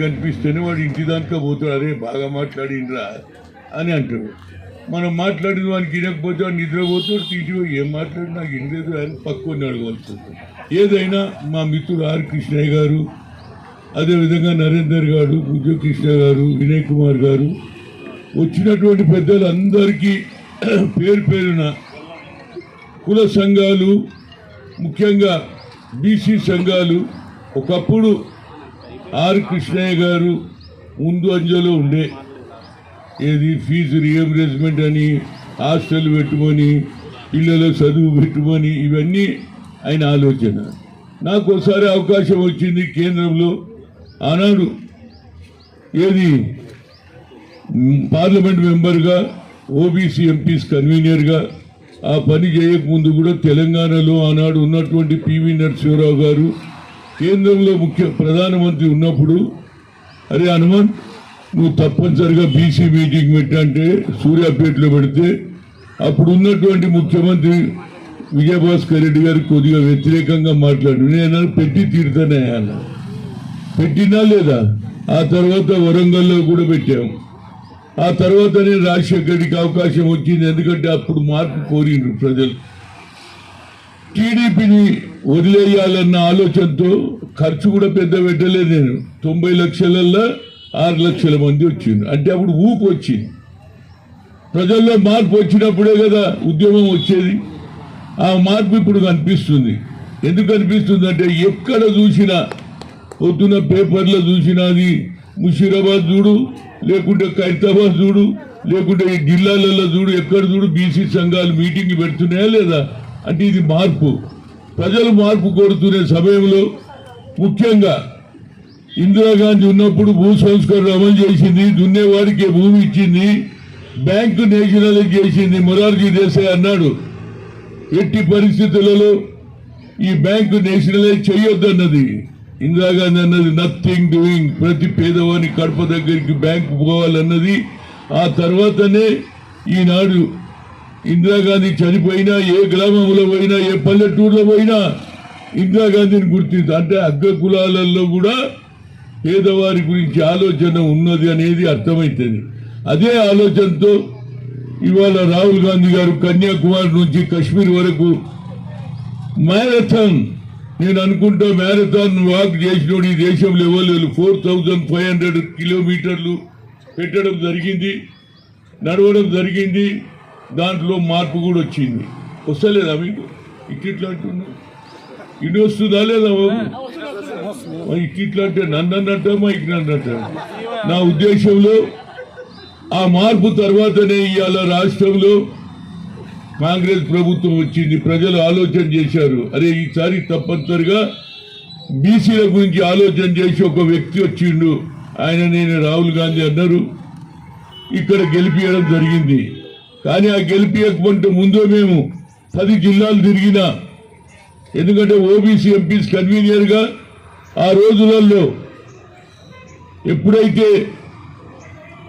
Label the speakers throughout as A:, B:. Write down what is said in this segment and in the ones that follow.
A: కనిపిస్తేనే వాడు ఇంటి దానికా పోతాడు. అరే బాగా మాట్లాడిండ్రా అని అంటాడు. మనం మాట్లాడిన వానికి వినకపోతే వాడు నిద్రపోతాడు తీసి ఏం మాట్లాడి నాకు వినలేదు అని పక్కన అడగవలసి ఏదైనా మా మిత్రుడు ఆర్ కృష్ణయ్య గారు అదేవిధంగా నరేందర్ గారు కృష్ణ గారు వినయ్ కుమార్ గారు వచ్చినటువంటి పెద్దలందరికీ పేరు పేరున కుల సంఘాలు ముఖ్యంగా బీసీ సంఘాలు ఒకప్పుడు ఆర్ కృష్ణయ్య గారు ముందు అంజలో ఉండే. ఏది ఫీజు రియంబర్స్మెంట్ అని హాస్టల్ పెట్టుమని పిల్లల చదువు పెట్టుమని ఇవన్నీ ఆయన ఆలోచన. నాకు ఒకసారి అవకాశం వచ్చింది కేంద్రంలో. ఆనాడు ఏది? పార్లమెంట్ మెంబర్గా ఓబీసీ ఎంపీస్ కన్వీనర్గా ఆ పని చేయకముందు కూడా తెలంగాణలో ఆనాడు ఉన్నటువంటి పివి నరసింహరావు గారు కేంద్రంలో ముఖ్య ప్రధానమంత్రి ఉన్నప్పుడు అరే హనుమాన్ నువ్వు తప్పనిసరిగా బీసీ మీటింగ్ పెట్టంటే సూర్యాపేటలో పెడితే అప్పుడు ఉన్నటువంటి ముఖ్యమంత్రి విజయభాస్కర్ రెడ్డి గారు కొద్దిగా వ్యతిరేకంగా మాట్లాడు. నేను పెట్టి తీరుతానే అన్న. పెట్టినా లేదా? ఆ తర్వాత వరంగల్లో కూడా పెట్టాము ఆ తర్వాత నేను రెడ్డికి అవకాశం వచ్చింది ఎందుకంటే అప్పుడు మార్పు కోరిండ్రు ప్రజలు. టీడీపీని వదిలేయాలన్న ఆలోచనతో ఖర్చు కూడా పెద్ద పెట్టలేదు నేను. తొంభై లక్షలల్లో ఆరు లక్షల మంది వచ్చింది అంటే అప్పుడు ఊపు వచ్చింది. ప్రజల్లో మార్పు వచ్చినప్పుడే కదా ఉద్యమం వచ్చేది. ఆ మార్పు ఇప్పుడు కనిపిస్తుంది. ఎందుకు కనిపిస్తుంది అంటే ఎక్కడ చూసినా పొద్దున పేపర్లో చూసినా అది ముషీరాబాద్ చూడు లేకుంటే ఖైరతాబాద్ చూడు లేకుంటే ఈ జిల్లాలలో చూడు ఎక్కడ చూడు బీసీ సంఘాలు మీటింగ్ పెడుతున్నాయా లేదా? అంటే ఇది మార్పు. ప్రజలు మార్పు కోరుతున్న సమయంలో ముఖ్యంగా ఇందిరాగాంధీ ఉన్నప్పుడు భూ సంస్కరణ అమలు చేసింది దున్నేవాడికి భూమి ఇచ్చింది బ్యాంకు నేషనలైజ్ చేసింది మొరార్జీ దేశాయ్ అన్నాడు. ఎట్టి పరిస్థితులలో ఈ బ్యాంకు నేషనలైజ్ చేయొద్దన్నది. ఇందిరాగాంధీ అన్నది నథింగ్ డూయింగ్ ప్రతి పేదవాని కడప దగ్గరికి బ్యాంకు పోవాలన్నది. ఆ తర్వాతనే ఈనాడు ఇందిరాగాంధీ చనిపోయినా ఏ గ్రామంలో పోయినా ఏ పల్లెటూరులో పోయినా ఇందిరాగాంధీని గుర్తింది అంటే అగ్ర కులాలలో కూడా పేదవారి గురించి ఆలోచన ఉన్నది అనేది అర్థమవుతుంది అదే ఆలోచనతో ఇవాళ రాహుల్ గాంధీ గారు కన్యాకుమారి నుంచి కశ్మీర్ వరకు మ్యారథాన్ నేను అనుకుంటా మ్యారథాన్ వాక్ చేసినోడు ఈ దేశంలో ఇవ్వలేదు ఫోర్ థౌజండ్ ఫైవ్ హండ్రెడ్ కిలోమీటర్లు పెట్టడం జరిగింది నడవడం జరిగింది. దాంట్లో మార్పు కూడా వచ్చింది. వస్తలేదా మీకు? ఇట్లా అంటున్నావు ఇటు వస్తుందా లేదా బాబు? ఇట్లా అంటే నన్ను అన్నట్టమా మైక్ నన్నట్ట నా ఉద్దేశంలో ఆ మార్పు తర్వాతనే ఇవాళ రాష్ట్రంలో కాంగ్రెస్ ప్రభుత్వం వచ్చింది. ప్రజలు ఆలోచన చేశారు. అరే ఈసారి తప్పనిసరిగా బీసీల గురించి ఆలోచన చేసి ఒక వ్యక్తి వచ్చిండు. ఆయన నేను రాహుల్ గాంధీ అన్నారు. ఇక్కడ గెలిపించడం జరిగింది. కానీ ఆ గెలిపియకపోతే ముందు మేము పది జిల్లాలు తిరిగినా. ఎందుకంటే ఓబీసీ ఎంపీస్ కన్వీనియర్గా ఆ రోజులలో ఎప్పుడైతే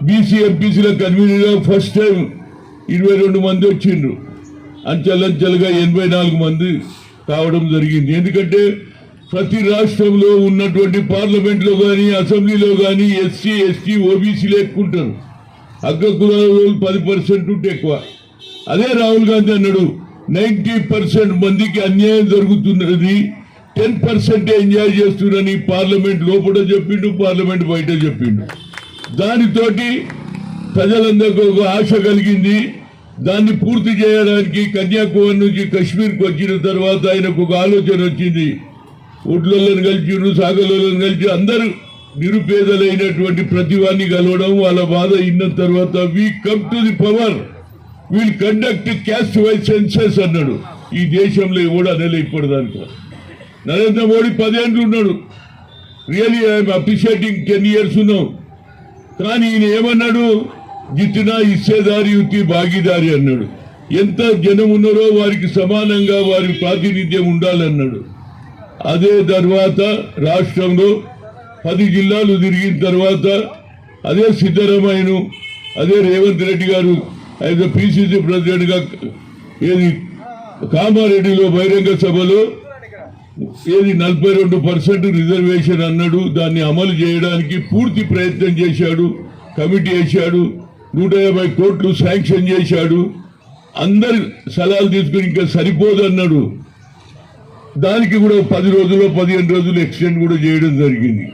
A: బీసీ ఎంపీసీల కన్వీనర్గా ఫస్ట్ టైం ఇరవై రెండు మంది వచ్చిండ్రు. అంచెలంచెలుగా ఎనభై నాలుగు మంది కావడం జరిగింది. ఎందుకంటే ప్రతి రాష్ట్రంలో ఉన్నటువంటి పార్లమెంట్లో కానీ అసెంబ్లీలో కానీ ఎస్సీ ఎస్టీ ఓబీసీలు ఎక్కుంటారు అక్క కులాల పది పర్సెంట్ ఉంటే ఎక్కువ. అదే రాహుల్ గాంధీ అన్నాడు నైంటీ పర్సెంట్ మందికి అన్యాయం జరుగుతున్నది టెన్ పర్సెంట్ ఎంజాయ్ చేస్తున్నారని పార్లమెంట్ లోపల చెప్పిండు పార్లమెంట్ బయట చెప్పిండు. దానితోటి ప్రజలందరికీ ఒక ఆశ కలిగింది. దాన్ని పూర్తి చేయడానికి కన్యాకుమారి నుంచి కశ్మీర్కి వచ్చిన తర్వాత ఆయనకు ఒక ఆలోచన వచ్చింది. ఒడ్లను కలిసి సాగలను కలిసి అందరూ నిరుపేదలైనటువంటి ప్రతివాన్ని కలవడం వాళ్ళ బాధ ఇన్న తర్వాత we come to the power will conduct caste wise census అన్నాడు. ఈ దేశంలో కూడా అనలే ఇప్పటిదాకా. నరేంద్ర మోడీ పదేళ్ళు ఉన్నాడు. Really I'm appreciating ten years ఉన్నాం కానీ ఈయన ఏమన్నాడు? జిత్తినా ఇచ్చేదారి యుతి భాగీదారి అన్నాడు. ఎంత జనం ఉన్నారో వారికి సమానంగా వారి ప్రాతినిధ్యం ఉండాలన్నాడు. అదే తర్వాత రాష్ట్రంలో పది జిల్లాలు తిరిగిన తర్వాత అదే సిద్ధరామయ్యను అదే రేవంత్ రెడ్డి గారు అయితే పిసిసి ప్రెసిడెంట్గా ఏది కామారెడ్డిలో బహిరంగ సభలో ఏది నలభై రెండు పర్సెంట్ రిజర్వేషన్ అన్నాడు దాన్ని అమలు చేయడానికి పూర్తి ప్రయత్నం చేశాడు కమిటీ వేశాడు నూట యాభై కోట్లు శాంక్షన్ చేశాడు అందరి సలహాలు తీసుకుని ఇంకా సరిపోదు అన్నాడు దానికి కూడా పది రోజులు పదిహేను రోజులు ఎక్స్టెండ్ కూడా చేయడం జరిగింది.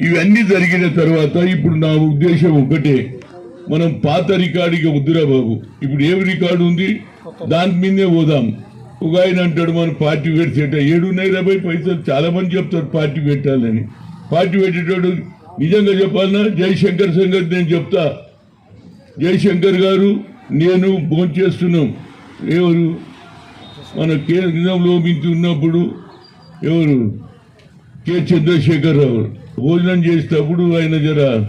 A: ఇవన్నీ జరిగిన తర్వాత ఇప్పుడు నా ఉద్దేశం ఒకటే. మనం పాత రికార్డుకి వద్దురా బాబు. ఇప్పుడు ఏమి రికార్డు ఉంది? దాని మీదే పోదాం. ఒక ఆయన అంటాడు మనం పార్టీ పెడితే ఏడున్నర యాభై పైసలు. చాలా మంది చెప్తారు పార్టీ పెట్టాలని. పార్టీ పెట్టేటోడు నిజంగా చెప్పాలన్నా జయశంకర్ సంగతి నేను చెప్తా. జయశంకర్ గారు నేను భోంచేస్తున్నాం ఎవరు? మన కేంద్రంలో మించి ఉన్నప్పుడు ఎవరు? కె. చంద్రశేఖరరావు భోజనం చేసేటప్పుడు ఆయన జర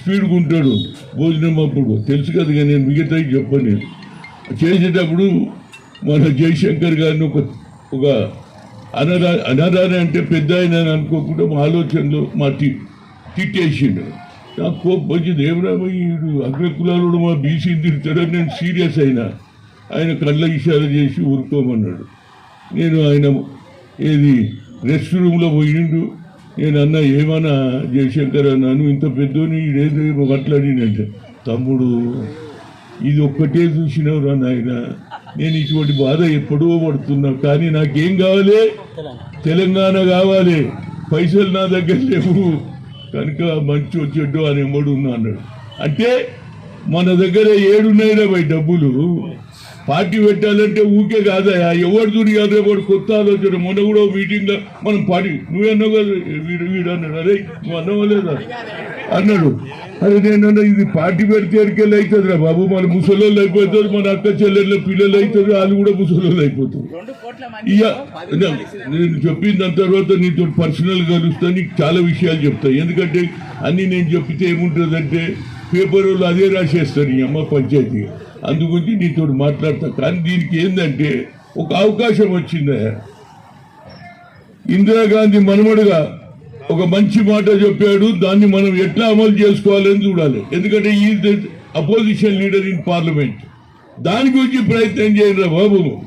A: స్పీడ్గా ఉంటాడు. భోజనం అప్పుడు తెలుసు కదా నేను మిగతా చెప్పను. నేను చేసేటప్పుడు మన జయశంకర్ గారిని ఒక ఒక అనరా అనరాని అంటే పెద్ద ఆయన అనుకోకుండా మా ఆలోచనలో మా తి తిట్టేసిండు. నాకు కోపం వచ్చింది. ఏమరామో అగ్రకులాలు మా బీసీ తిడతాడని నేను సీరియస్ అయినా. ఆయన కళ్ళ ఇషారా చేసి ఊరుకోమన్నాడు. నేను ఆయన ఏది రెస్ట్ రూమ్లో పోయిండు. నేనన్నా ఏమన్నా జయశంకర్ అన్నాను ఇంత పెద్దోని ఏదో మాట్లాడినంటే తమ్ముడు ఇది ఒక్కటే చూసినవరా నాయన నేను ఇటువంటి బాధ ఎప్పుడో పడుతున్నా కానీ నాకేం కావాలి? తెలంగాణ కావాలి పైసలు నా దగ్గర లేవు కనుక మంచి వచ్చేట్టు అని ఎమ్మడు ఉన్నా అన్నాడు. అంటే మన దగ్గర ఏడున్నాయిరా భయ్ డబ్బులు? పార్టీ పెట్టాలంటే ఊకే కాదయా ఎవరు చూడు కాదు ఎవరు కొత్త ఆలోచన. మొన్న కూడా ఓ మీటింగ్లో మనం పార్టీ నువ్వన్నావు కదా వీడు వీడు అన్నాడు. అరే నువ్వు అన్నావా లేదా? అన్నాడు. అరే నేను ఇది పార్టీ పెడితే ఎరికెళ్ళి అవుతుందిరా బాబు. మన ముసలోళ్ళు అయిపోతారు మన అక్క చెల్లెళ్ళ పిల్లలు అవుతారు వాళ్ళు కూడా ముసలోళ్ళు అయిపోతారు. ఇక నేను చెప్పిన దాని తర్వాత నీతో పర్సనల్ కలుస్తా నీకు చాలా విషయాలు చెప్తా. ఎందుకంటే అన్ని నేను చెప్తే ఏముంటుందంటే పేపర్లు అదే రాసేస్తారు ఈ అమ్మ పంచాయతీ. అందుగురించి నీతో మాట్లాడతా. కానీ దీనికి ఏంటంటే ఒక అవకాశం వచ్చిందా. ఇందిరాగాంధీ మనమడుగా ఒక మంచి మాట చెప్పాడు. దాన్ని మనం ఎట్లా అమలు చేసుకోవాలని చూడాలి. ఎందుకంటే ఈ అపోజిషన్ లీడర్ ఇన్ పార్లమెంట్ దాని గురించి ప్రయత్నం చేయండి బాబు.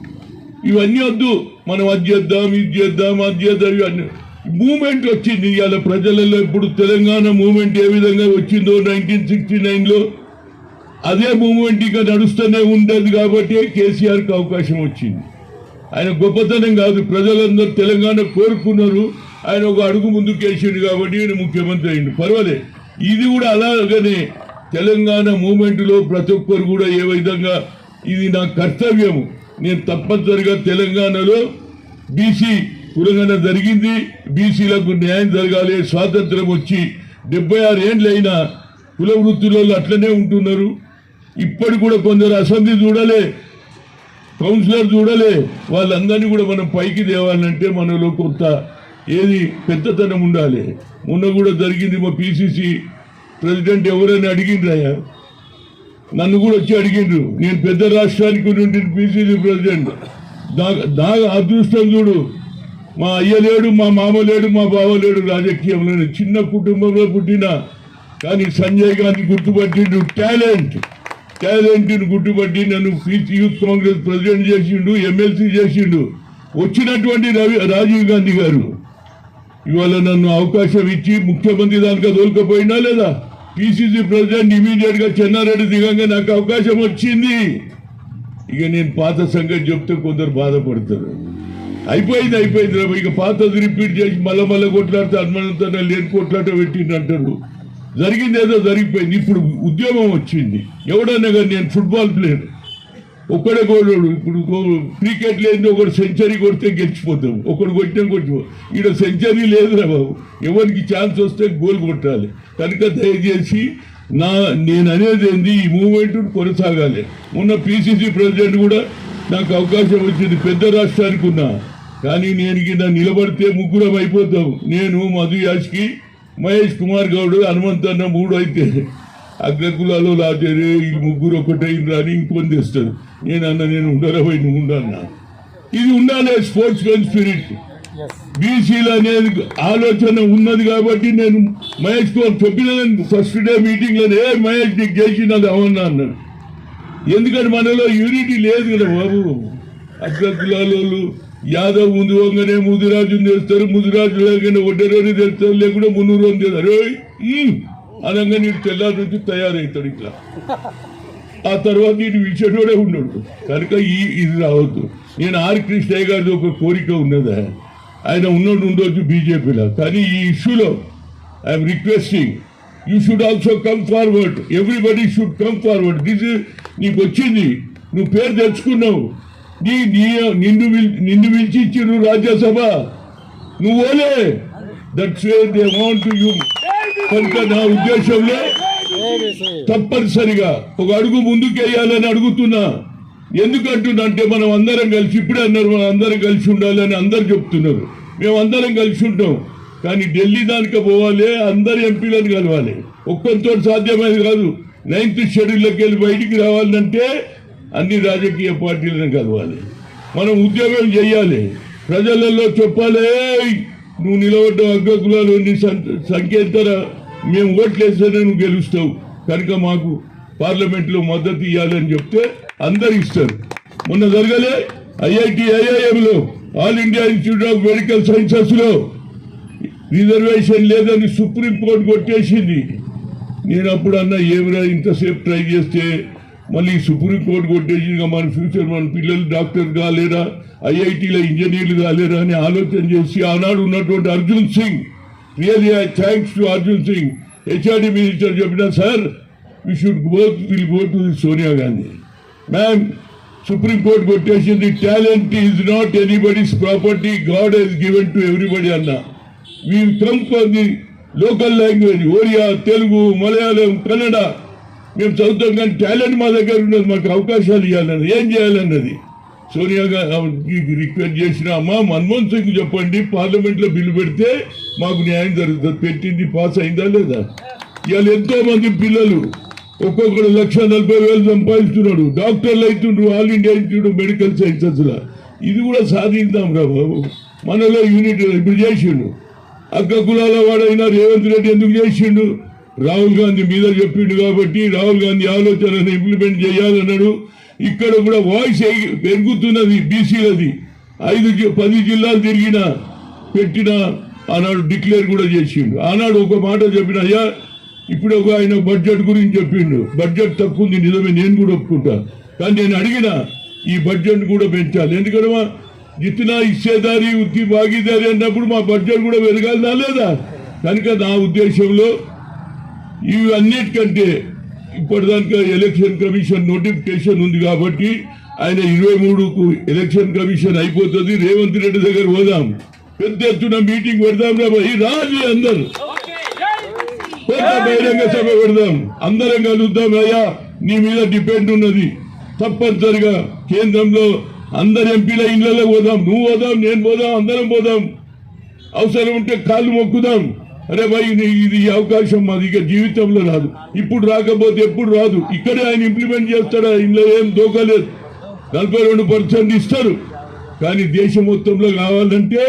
A: ఇవన్నీ వద్దు. మనం అది చేద్దాం ఇది చేద్దాం అది చేద్దాం ఇవన్నీ. మూమెంట్ వచ్చింది. ఇవాళ ప్రజలలో ఇప్పుడు తెలంగాణ మూమెంట్ ఏ విధంగా వచ్చిందో నైన్టీన్ సిక్స్టీ నైన్లో అదే మూమెంట్ ఇక నడుస్తూనే ఉండేది కాబట్టి కేసీఆర్కి అవకాశం వచ్చింది. ఆయన గొప్పతనం కాదు. ప్రజలందరూ తెలంగాణ కోరుకున్నారు. ఆయన ఒక అడుగు ముందుకు వేసిండు కాబట్టి ఆయన ముఖ్యమంత్రి అయిండు పర్వాలేదు. ఇది కూడా అలాగనే తెలంగాణ మూమెంట్లో ప్రతి ఒక్కరు కూడా ఏ విధంగా ఇది నా కర్తవ్యము. నేను తప్పనిసరిగా తెలంగాణలో బీసీ కులగన జరిగింది. బీసీలకు న్యాయం జరగాలి స్వాతంత్రం వచ్చి డెబ్బై ఆరు ఏండ్లు అయినా కుల వృత్తులలో అట్లనే ఉంటున్నారు. ఇప్పటి కూడా కొందరు అసెంబ్లీ చూడలే కౌన్సిలర్ చూడలే వాళ్ళందరినీ కూడా మనం పైకి తేవాలంటే మనలో కొంత ఏది పెద్దతనం ఉండాలి. మొన్న కూడా జరిగింది మా పిసిసి ప్రెసిడెంట్ ఎవరైనా అడిగిండ్రయ్యా. నన్ను కూడా వచ్చి అడిగిండ్రు. నేను పెద్ద రాష్ట్రానికి నుండి పిసిసి ప్రెసిడెంట్. నా నా అదృష్టం చూడు. మా అయ్య లేడు మా మామ లేడు మా బావ లేడు. రాజకీయంలో చిన్న కుటుంబంలో పుట్టిన కానీ సంజయ్ గాంధీ గుర్తుపట్టిండు టాలెంట్. టాలెంట్ని గుర్తుపట్టి నన్ను పీసీ యూత్ కాంగ్రెస్ ప్రెసిడెంట్ చేసిండు ఎమ్మెల్సీ చేసిండు. వచ్చినటువంటి రవి రాజీవ్ గాంధీ గారు. ఇవాళ నన్ను అవకాశం ఇచ్చి ముఖ్యమంత్రి దానికి దొరకపోయినా లేదా? పిసిసి ప్రెసిడెంట్ ఇమీడియట్గా చెన్నారెడ్డి దిగంగా నాకు అవకాశం వచ్చింది. ఇక నేను పాత సంగతి చెప్తే కొందరు బాధపడతారు. అయిపోయింది అయిపోయింది రా. ఇక పాతది రిపీట్ చేసి మళ్ళీ మళ్ళీ కొట్లాడితే అనుమానంతో లేని కొట్లాట పెట్టింది అంటారు జరిగింది ఏదో జరిగిపోయింది. ఇప్పుడు ఉద్యమం వచ్చింది. ఎవడన్నా కానీ నేను ఫుట్బాల్ ప్లేయర్ ఒక్కడే గోలోడు ఇప్పుడు క్రికెట్ లేదు ఒకడు సెంచరీ కొడితే గెలిచిపోతాం. ఒకడు కొట్టినా కొట్టిపోతాం ఈడ సెంచరీ లేదురా బాబు. ఎవరికి ఛాన్స్ వస్తే గోల్ కొట్టాలి. కనుక దయచేసి నా నేను అనేది ఏంది? ఈ మూమెంట్ కొనసాగాలి. ఉన్న పిసిసి ప్రెసిడెంట్ కూడా నాకు అవకాశం వచ్చింది పెద్ద రాష్ట్రానికి ఉన్నా. కానీ నేను కింద నిలబడితే ముగ్గురం అయిపోతాం నేను మధు యాష్కి మహేష్ కుమార్ గౌడ్ హనుమంతన్న మూడు అయితే అగ్రకులాలో లాజరే ఈ ముగ్గురు ఒకటైంది అని ఇంకొని తెస్తాడు నేను అన్న నేను ఉండరపోయి నువ్వు ఉండన్నా ఇది ఉండాలి స్పోర్ట్స్ మెన్ స్పిరిట్. బీసీలు అనేది ఆలోచన ఉన్నది కాబట్టి నేను మహేష్ కుమార్ చెప్పిన ఫస్ట్ డే మీటింగ్లో ఏ మహేష్ నీకు చేసినది అవునా అన్నాడు. ఎందుకంటే మనలో యూనిటీ లేదు కదా బాబు. అగ్రకులాలు యాదవ్ ముందు వంగనే ముదిరాజుని తెస్తారు ముదిరాజు లేకుండా ఒడ్డరని తెస్తారు లేకుండా మున్నూరు అని తెస్తారు అనగా నీకు తెల్లారి నుంచి తయారవుతాడు ఇట్లా. ఆ తర్వాత నేను విషయంలోనే ఉండడు. కనుక ఈ ఇది రావద్దు. నేను ఆర్ కృష్ణయ్య గారిది ఒక కోరిక ఉన్నదా. ఆయన ఉన్నోడు ఉండొచ్చు బీజేపీలో. కానీ ఈ ఇష్యూలో I'm requesting you should also come forward everybody should come forward this నీకు వచ్చింది నువ్వు పేరు తెచ్చుకున్నావు. నీ నీ నిన్ను నిన్ను పిలిచి Rajya Sabha. నువ్వోలే that's way they want you కనుక నా ఉద్దేశంలో తప్పనిసరిగా ఒక అడుగు ముందుకేయాలని అడుగుతున్నా. ఎందుకంటుందంటే మనం అందరం కలిసి ఇప్పుడే అన్నారు మనం అందరం కలిసి ఉండాలని అందరు చెప్తున్నారు. మేము అందరం కలిసి ఉంటాం. కానీ ఢిల్లీ దానికి పోవాలి అందరు ఎంపీలను కలవాలి. ఒక్కొక్కతో సాధ్యమైనది కాదు. నైన్త్ షెడ్యూల్లోకి వెళ్ళి బయటికి రావాలంటే అన్ని రాజకీయ పార్టీలను కలవాలి. మనం ఉద్యోగం చేయాలి. ప్రజలలో చెప్పాలి నువ్వు నిలబడ్డ అగ్రకులాలు నీ సం- సంకేతర మేము ఓట్లేస్తేనే నువ్వు గెలుస్తావు. కనుక మాకు పార్లమెంట్లో మద్దతు ఇవ్వాలని చెప్తే అందరు ఇస్తారు. మొన్న జరగలే IIT ఐఐఎంలో All India Institute of Medical సైన్సెస్లో. Reservation లేదని సుప్రీంకోర్టు కొట్టేసింది. నేను అప్పుడు అన్న ఏమిరా ఇంతసేపు ట్రై చేస్తే మళ్ళీ సుప్రీంకోర్టు కొట్టేసి మన ఫ్యూచర్ మన పిల్లలు డాక్టర్ కాలేరా ఐఐటీలో ఇంజనీర్లు కాలేరా అని ఆలోచన చేసి ఆనాడు ఉన్నటువంటి Arjun Singh really I thanks to Arjun Singh. HRD minister చెప్పిన sir we should go will go to Sonia Gandhi ma'am supreme court కొట్టేసింది talent is not anybody's property God he's given to everybody అన్న. We come from the local language Oriya Telugu Malayalam Kannada మేము చదువుతాం కానీ talent మా దగ్గర ఉన్నది మాకు అవకాశాలు ఇవ్వాలన్నది. ఏం చేయాలన్నది? సోనియా గాంధీ రిక్వెస్ట్ చేసిన అమ్మా మన్మోహన్ సింగ్ చెప్పండి పార్లమెంట్లో బిల్లు పెడితే మాకు న్యాయం జరుగుతుంది. పెట్టింది పాస్ అయిందా లేదా? ఇవాళ ఎంతో మంది పిల్లలు ఒక్కొక్కరు లక్ష నలభై వేలు సంపాదిస్తున్నాడు. డాక్టర్లు అవుతుండ్రు ఆల్ ఇండియా ఇన్స్టిట్యూట్ మెడికల్ సైన్సెస్లో ఇది కూడా సాధిద్దాం రా బాబు. మనలో యూనిట్ ఇప్పుడు చేసిండు. అక్క కులాల వాడైనా రేవంత్ రెడ్డి ఎందుకు చేసిండు? రాహుల్ గాంధీ మీద చెప్పిండు కాబట్టి రాహుల్ గాంధీ ఆలోచనను ఇంప్లిమెంట్ చేయాలన్నాడు. ఇక్కడ కూడా వాయిస్ పెరుగుతున్నది బీసీలది. ఐదు పది జిల్లాలు తిరిగిన పెట్టిన ఆనాడు డిక్లేర్ కూడా చేసిండు. ఆనాడు ఒక మాట చెప్పిన అయ్యా ఇప్పుడు ఒక ఆయన బడ్జెట్ గురించి చెప్పిండు. బడ్జెట్ తక్కువ ఉంది నిజమే నేను కూడా ఒప్పుకుంటా. కానీ నేను అడిగిన ఈ బడ్జెట్ కూడా పెంచాలి. ఎందుకంటే మా ఇచ్చేదారి ఉత్తి భాగీదారి అన్నప్పుడు మా బడ్జెట్ కూడా పెరగాలనా లేదా? కనుక నా ఉద్దేశంలో ఇవి అన్నిటికంటే ఇప్పటిదాకా ఎలక్షన్ కమిషన్ నోటిఫికేషన్ ఉంది కాబట్టి ఆయన ఇరవై మూడుకు ఎలక్షన్ కమిషన్ అయిపోతుంది. రేవంత్ రెడ్డి దగ్గర పోదాం. పెద్ద ఎత్తున మీటింగ్ పెడదాం రా రాజు అందరు. పెద్ద బహిరంగ సభ పెడదాం. అందరం కలుద్దాం అయ్యా. నీ మీద డిపెండ్ ఉన్నది. తప్పనిసరిగా కేంద్రంలో అందరు ఎంపీల ఇళ్ళలో పోదాం. నువ్వు పోదాం నేను పోదాం అందరం పోదాం. అవసరం ఉంటే కాళ్ళు మొక్కుదాం. అరే భయ్ ఇది ఇది ఈ అవకాశం మాది ఇక జీవితంలో రాదు ఇప్పుడు రాకపోతే ఎప్పుడు రాదు ఇక్కడే ఆయన ఇంప్లిమెంట్ చేస్తాడా ఇందులో ఏం దోకలేదు నలభై రెండు పర్సెంట్ ఇస్తారు కానీ దేశం మొత్తంలో కావాలంటే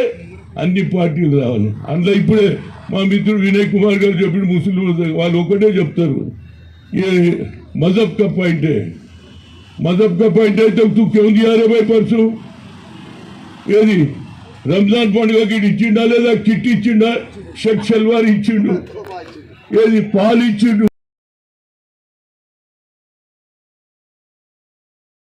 A: అన్ని పార్టీలు రావాలి అందులో ఇప్పుడే మా మిత్రుడు వినయ్ కుమార్ గారు చెప్పిన ముస్లిం వాళ్ళు ఒకటే చెప్తారు ఏ మజబ్ కా పాయింట్ है मजहब का पॉइंट है तो तू क्यों दिया रे भाई परसों ఏది రంజాన్ పండుగకి ఇచ్చిండా లేదా కిట్ ఇచ్చిండా షర్ట్ షల్వార్ ఇచ్చిండు. ఏది పాలు ఇచ్చిండు.